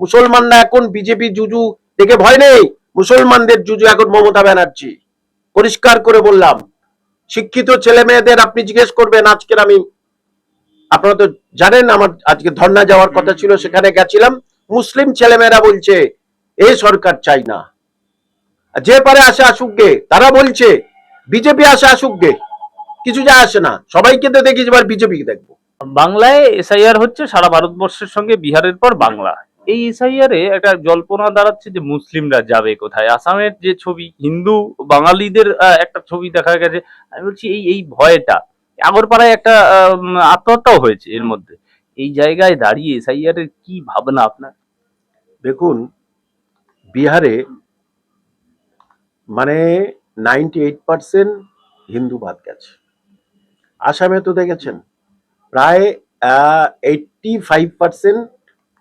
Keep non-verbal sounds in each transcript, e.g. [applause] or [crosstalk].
মুসলমানরা এখন বিজেপি জুজু দেখে ভয় নেই। মুসলমানদের জুজু এখন মমতা ব্যানার্জি। পরিষ্কার করে বললাম, শিক্ষিত ছেলে মেয়েদের আপনি জিজ্ঞেস করবেন, আজকের আমি, আপনারা তো জানেন আমার আজকে ধর্ণা যাওয়ার কথা ছিল, সেখানে গেছিলাম। মুসলিম ছেলেমেয়েরা বলছে, এ সরকার চাই না। যে পারে আসে আসুক গে, তারা বলছে, বিজেপি আসে আসুক গে। কিছু যায় আসে না। সবাইকে তো দেখি এবার বিজেপি দেখব। বাংলায় এসআইআর হচ্ছে সারা ভারতবর্ষের সঙ্গে বিহারের পর বাংলা। এই এসআইআর একটা জল্পনা দাঁড়াচ্ছে যে মুসলিমরা যাবে কোথায়। আসামের যে ছবি, হিন্দু বাঙালিদের একটা ছবি দেখা গেছে। আমি বলছি, এই এই ভয়টা, আগরপাড়ায় একটা আত্মহত্যাও হয়েছে এর মধ্যে। এই জায়গায় দাঁড়িয়ে এসআইআর কি ভাবনা আপনার? দেখুন, বিহারে মানে নাইনটি এইট পার্সেন্ট হিন্দু বাদ গেছে। আসামে তো দেখেছেন, প্রায় এইটটি ফাইভ পার্সেন্ট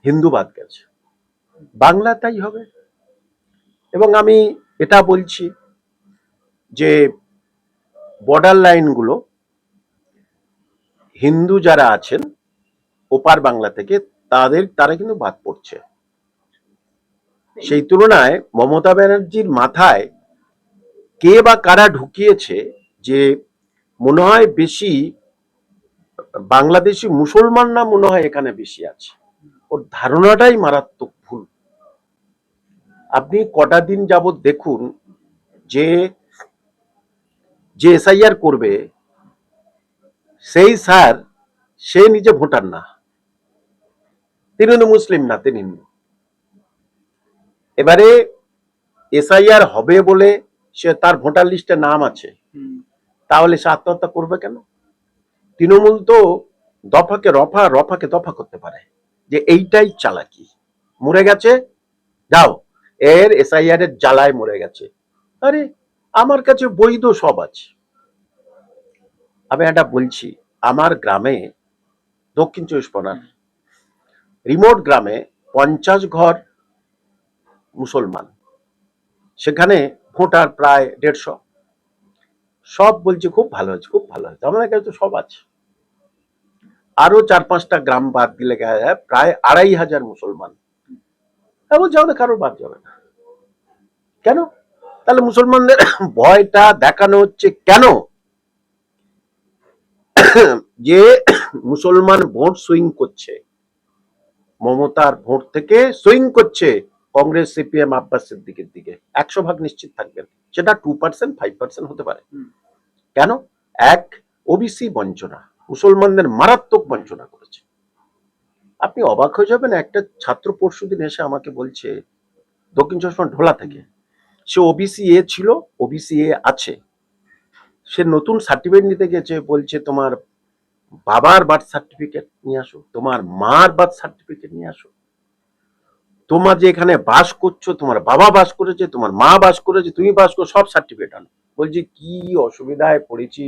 হিন্দু বাদ গেছে। বাংলা তাই হবে। এবং আমি এটা বলছি যে বর্ডার লাইনগুলো হিন্দু যারা আছেন, ওপার বাংলা থেকে, তাদের, তারা কিন্তু বাদ পড়ছে। সেই তুলনায় মমতা ব্যানার্জির মাথায় কে বা কারা ঢুকিয়েছে যে মনে হয় বেশি বাংলাদেশি মুসলমানরা মনে হয় এখানে বেশি আছে, ওর ধারণাটাই মারাত্মক। আপনি কটা দিন যাবত দেখুন যে যে এসআইআর করবে সেই স্যার সে নিজে ভোটার না। তিনি মুসলিম না তিনি এবারে এসআইআর হবে বলে সে তার ভোটার লিস্টে নাম আছে। তাহলে সে আত্মহত্যা করবে কেন? তৃণমূল তো দফাকে রফা রফাকে দফা করতে পারে। যে এইটাই চালাকি। মরে গেছে যাও। এর এসআইআর এর জ্বালায় মরে গেছে। আরে, আমার কাছে বৈধ সব আছে। আমি এটা বলছি, আমার গ্রামে, দক্ষিণ চব্বিশ পরগনার রিমোট গ্রামে পঞ্চাশ ঘর মুসলমান। সেখানে ভোটার প্রায় দেড়শো। সব বলছে, খুব ভালো হয়েছে, খুব ভালো হয়েছে। আমাদের কাছে তো সব আছে। আরও চার পাঁচটা গ্রাম বাদ দিলে প্রায় আড়াই হাজার মুসলমান। হ্যাঁ বলছে কারোর বাদ যাবে না। কেন? তাহলে মুসলমানদের ভয়টা দেখানো হচ্ছে কেন? যে মুসলমান ভোট সুইং করছে মমতার ভোট থেকে সুইং করছে কংগ্রেস সিপিএম আব্বাসের দিকের দিকে। একশো ভাগ নিশ্চিত থাকবেন সেটা টু পার্সেন্ট ফাইভ পার্সেন্ট হতে পারে। কেন? এক ওবিসি বঞ্চনা। মুসলমানদের মারাত্মক বঞ্চনা করেছে। আপনি অবাক হয়ে যাবেন, একটা ছাত্র পরশু দিন এসে আমাকে বলছে, দক্ষিণ পরগনা ঢোলা থেকে, সে ওবিসি এ ছিল ওবিসি এ আছে। সে নতুন সার্টিফিকেট নিতে গেছে বলছে তোমার বাবার বার্থ সার্টিফিকেট নিয়ে আসো, তোমার মার বার্থ সার্টিফিকেট নিয়ে আসো। তোমার যে এখানে বাস করছ, তোমার বাবা বাস করেছে, তোমার মা বাস করেছে, তুমি বাস করো, সব সার্টিফিকেট আনো। বলছি, কি অসুবিধায় পড়েছি?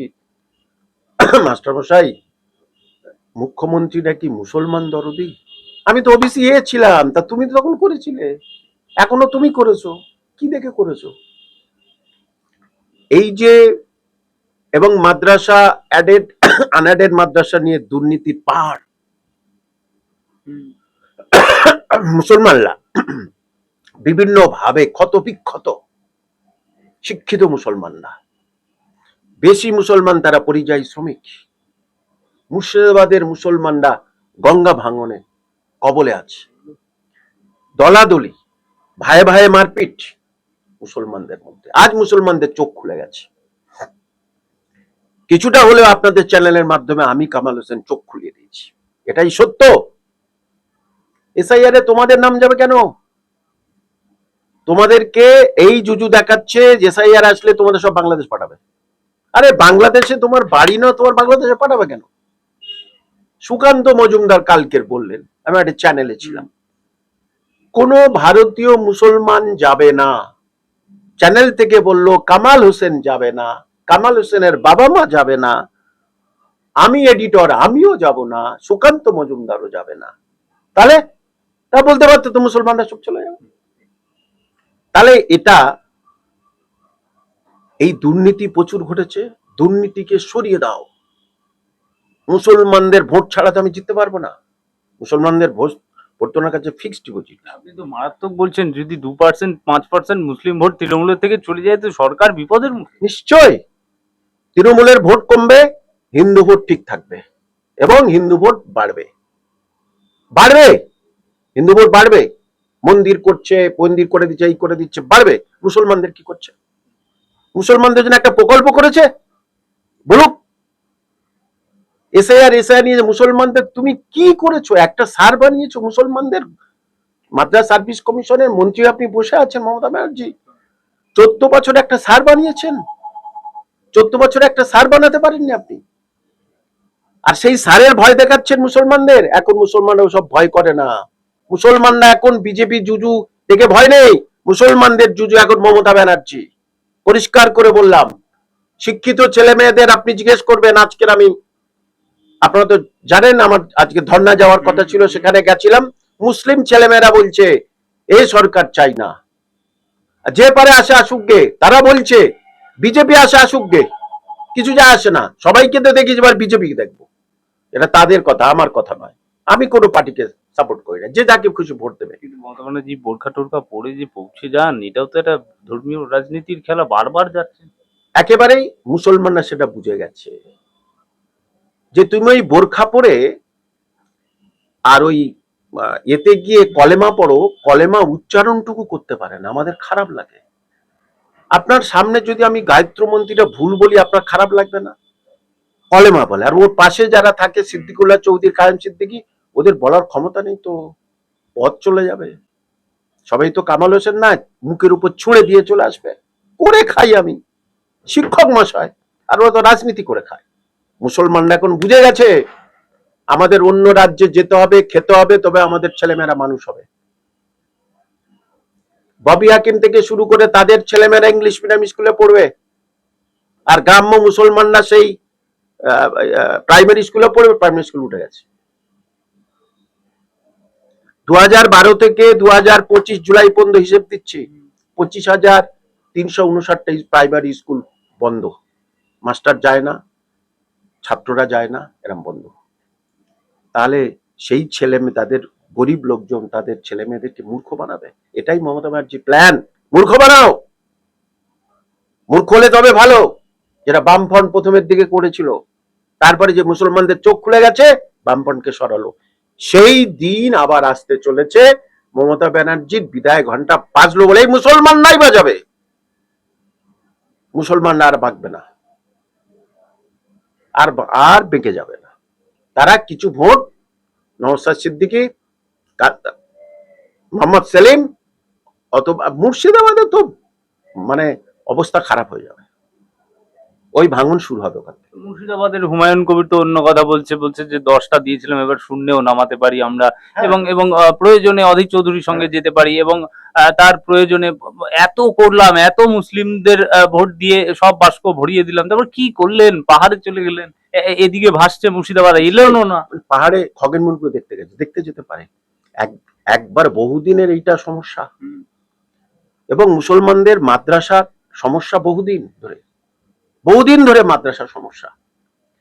মাস্টারমশাই মুখ্যমন্ত্রীরা কি মুসলমান দরদি? আমি তো ওবিসি এ ছিলাম, তা তুমি তো তখন করেছিলে। এখনও তুমি করেছ, কি দেখে করেছ? এই যে, এবং মাদ্রাসা অ্যাডেড আনঅ্যাডেড [coughs] মাদ্রাসা নিয়ে দুর্নীতির পাহাড়। [coughs] মুসলমানরা [coughs] বিভিন্ন ভাবে ক্ষত বিক্ষত শিক্ষিত মুসলমানরা। বেশি মুসলমান তারা পরিযায়ী শ্রমিক। মুর্শিদাবাদের মুসলমানরা গঙ্গা ভাঙনে কবলে আছে। দলাদলি, ভাই ভাই মারপিট মুসলমানদের মধ্যে। আজ মুসলমানদের চোখ খুলে গেছে। কিছুটা হলেও আপনাদের চ্যানেলের মাধ্যমে আমি কামাল হোসেন চোখ খুলিয়ে দিয়েছি। এটাই সত্য? এসআইআর এ তোমাদের নাম যাবে কেন? তোমাদেরকে এই জুজু দেখাচ্ছে যে এসআইআর আসলে তোমাদের সব বাংলাদেশ পাঠাবে। আরে বাংলাদেশে তোমার বাড়ি না, তোমার বাংলাদেশে পাঠাবে কেন? সুকান্ত মজুমদার কালকের বললেন, আমি একটা চ্যানেলে ছিলাম। কোনো ভারতীয় মুসলমান যাবে না। চ্যানেল থেকে বলল, কামাল হোসেন যাবে না, কামাল হোসেনের বাবা মা যাবে না, আমি এডিটর আমিও যাব না, সুকান্ত মজুমদারও যাবে না। তাহলে, তা বলতে পারতো তো মুসলমানরা সব চলে যাবে। তাহলে এটা, এই দুর্নীতি প্রচুর ঘটেছে, দুর্নীতিকে সরিয়ে দাও। মুসলমানদের ভোট ছাড়া তো আমি জিততে পারব না। মুসলমানদের ভোট ভোট তো ওনার কাছে ফিক্সড ডিপোজিট আপনি তো মারাত্মক বলছেন যদি দু পার্সেন্ট পাঁচ পার্সেন্ট মুসলিম ভোট তৃণমূলের থেকে চলে যায় তো সরকার বিপদের মুখে। নিশ্চয় তৃণমূলের ভোট কমবে হিন্দু ভোট ঠিক থাকবে এবং হিন্দু ভোট বাড়বে। বাড়বে! হিন্দু ভোট বাড়বে। মন্দির করছে মন্দির করে দিচ্ছে এই করে দিচ্ছে বাড়বে। মুসলমানদের কি করছে? মুসলমানদের জন্য একটা প্রকল্প করেছে? বলুক। এসআইআর এসআইআর নিয়ে মুসলমানদের তুমি কি করেছ? একটা সার বানিয়েছো মুসলমানদের? মাদ্রাস সার্ভিস কমিশনের মন্ত্রী আপনি বসে আছেন মমতা ব্যানার্জি। চোদ্দ বছর একটা সার বানিয়েছেন। চোদ্দ বছর একটা সার বানাতে পারেননি আপনি। আর সেই সারের ভয় দেখাচ্ছেন মুসলমানদের। এখন মুসলমানরা সব ভয় করে না। মুসলমানরা এখন বিজেপি জুজু দেখে ভয় নেই। মুসলমানদের জুজু এখন মমতা ব্যানার্জি। পরিষ্কার করে বললাম। শিক্ষিত ছেলে মেয়েদের আপনি জিজ্ঞেস করবেন, আজকের আমি আপনারা তো জানেন আমার আজকে ধর্না যাওয়ার কথা ছিল সেখানে গেছিলাম। মুসলিম ছেলেমেয়েরা বলছে এ সরকার চাই না। যে পারে আসে আসুক গে তারা বলছে বিজেপি আসে আসুক গে। কিছু যা আসে না। সবাইকে তো দেখি এবার বিজেপি দেখব। এটা তাদের কথা আমার কথা নয়। আমি কোনো পার্টিকে সাপোর্ট করি না। যে যাকে খুশি ভোট দেবে। কিন্তু মমতা ব্যানার্জি বোরখা টোরখা পরে যে পৌঁছে যান এটাও তো একটা ধর্মীয় রাজনীতির খেলা বারবার যাচ্ছে। একেবারেই মুসলমানরা সেটা বুঝে গেছে। যে তুমি ওই বোরখা পরে আর ওই এতে গিয়ে কলেমা পড়ো, কলেমা উচ্চারণটুকু করতে পারে না, আমাদের খারাপ লাগে। আপনার সামনে যদি আমি গায়ত্র মন্ত্রীটা ভুল বলি, আপনার খারাপ লাগবে না? কলেমা বলে, আর ওর পাশে যারা থাকে, সিদ্দিকুল্লাহ চৌধুরী কায়েম সিদ্দিকি, ওদের বলার ক্ষমতা নেই তো, পথ চলে যাবে। সবাই তো কামাল হোসেন না, মুখের উপর ছুঁড়ে দিয়ে চলে আসবে। করে খাই আমি, শিক্ষক মশাই, আর ওরা তো রাজনীতি করে খায়। মুসলমানরা এখন বুঝে গেছে, আমাদের অন্য রাজ্যে যেতে হবে, খেতে হবে, তবে আমাদের ছেলেমেয়েরা মানুষ হবে। ববি হাকিম থেকে শুরু করে তাদের ছেলেমেয়েরা ইংলিশ মিডিয়াম স্কুলে পড়বে, আর গ্রাম্য মুসলমানরা সেই প্রাইমারি স্কুলে পড়বে, প্রাইমারি স্কুল উঠে গেছে। দু বারো থেকে দু পঁচিশ জুলাই পর্যন্ত হিসেব দিচ্ছি, পঁচিশ হাজার তিনশো উনষাটটা প্রাইমারি স্কুল বন্ধ। মাস্টার যায় না। ছাত্ররা যায় না, এরম বন্ধ। তাহলে সেই ছেলে মেয়ে, তাদের গরিব লোকজন, তাদের ছেলে মেয়েদেরকে মূর্খ বানাবে? এটাই মমতা ব্যানার্জি প্ল্যান মূর্খ বানাও! মূর্খ হলে তবে ভালো। যেটা বামফ্রন্ট প্রথমের দিকে করেছিল, তারপরে যে মুসলমানদের চোখ খুলে গেছে, বামফ্রন্টকে সরালো। সেই দিন আবার আসতে চলেছে মমতা ব্যানার্জির বিদায় ঘণ্টা বাজলো বলেই মুসলমান নাই বাজাবে। মুসলমানরা আর বাঁকবে না। আর আর বেঁকে যাবে না। তারা কিছু ভোট নওসাদ সিদ্দিকি মোহাম্মদ সেলিম অথবা মুর্শিদাবাদে তো মানে অবস্থা খারাপ হয়ে যাবে। ওই ভাঙন শুরু হবে ওখান থেকে। মুর্শিদাবাদের হুমায়ুন কবির তো অন্য কথা বলছে বলছে যে দশটা দিয়েছিলাম এবার শূন্যেও নামাতে পারি আমরা। এবং এবং আহ, প্রয়োজনে অধীর চৌধুরীর সঙ্গে যেতে পারি এবং তার প্রয়োজনে এত করলাম এত মুসলিমদের ভোট দিয়ে সব বাস্ক ভরিয়ে দিলাম তারপর কি করলেন? পাহাড়ে চলে গেলেন। এদিকে ভাসছে মুর্শিদাবাদ এলেনও না। পাহাড়ে খগেন মুরগি দেখতে গেছে দেখতে যেতে পারে। এক একবার বহুদিনের এইটা সমস্যা। এবং মুসলমানদের মাদ্রাসার সমস্যা বহুদিন ধরে। বহুদিন ধরে মাদ্রাসার সমস্যা।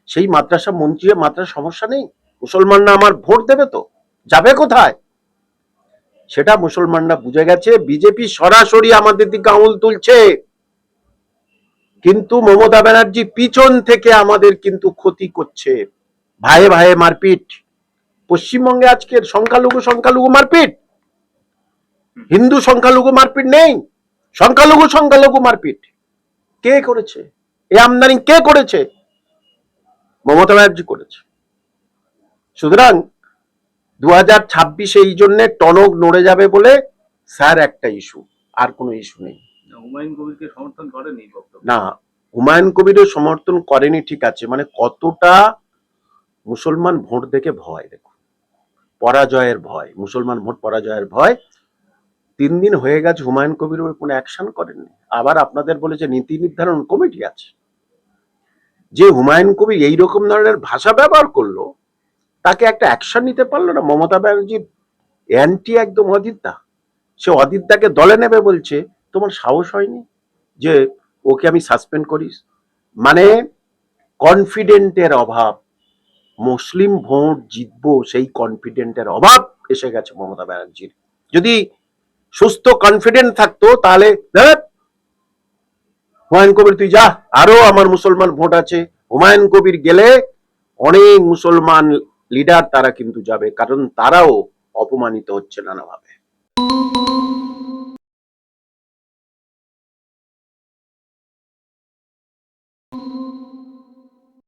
সেই মাদ্রাসা মন্ত্রী মাদ্রাসার সমস্যা নেই? মুসলমানরা আমার ভোট দেবে তো? যাবে কোথায়? সেটা মুসলমানরা বুঝে গেছে বিজেপি সরাসরি আমাদের দিকে আঙুল তুলছে। কিন্তু মমতা ব্যানার্জি পিছন থেকে আমাদের কিন্তু ক্ষতি করছে। ভাইয়ে ভাইয়ে মারপিট। পশ্চিমবঙ্গে আজকের সংখ্যালঘু সংখ্যালঘু মারপিট। হিন্দু সংখ্যালঘু মারপিট নেই। সংখ্যালঘু সংখ্যালঘু মারপিট। কে করেছে? এই আমদানি কে করেছে? মমতা ব্যানার্জি করেছে। সুতরাং দু হাজার ছাব্বিশে এই জন্য টনক নড়ে যাবে বলে স্যার একটা ইস্যু আর কোনো ইস্যু নেই। হুমায়ুন কবিরকে সমর্থন করেনি না হুমায়ুন কবিরও সমর্থন করেনি ঠিক আছে মানে কতটা মুসলমান ভোট দেখে ভয় দেখুন। পরাজয়ের ভয় মুসলমান ভোট পরাজয়ের ভয়। তিন দিন হয়ে গেছে হুমায়ুন কবির কোনো অ্যাকশন করেননি। আবার আপনাদের বলে যে নীতি নির্ধারণ কমিটি আছে। যে হুমায়ুন কবির এইরকম ধরনের ভাষা ব্যবহার করল, তাকে একটা অ্যাকশন নিতে পারল না। মমতা ব্যানার্জির অ্যান্টি একদম অদিত্যা সে অদিত্যাকে দলে নেবে বলছে, তোমার সাহস হয়নি যে ওকে আমি সাসপেন্ড করিস? মানে কনফিডেন্টের অভাব, মুসলিম ভোট জিতবো সেই কনফিডেন্টের অভাব এসে গেছে মমতা ব্যানার্জির। যদি সুস্থ কনফিডেন্ট থাকতো, তাহলে হুমায়ুন কবির, তুই যা। আরও আমার মুসলমান ভোট আছে। হুমায়ুন কবির গেলে অনেক মুসলমান লিডার তারা কিন্তু যাবে, কারণ তারাও অপমানিত হচ্ছে নানাভাবে।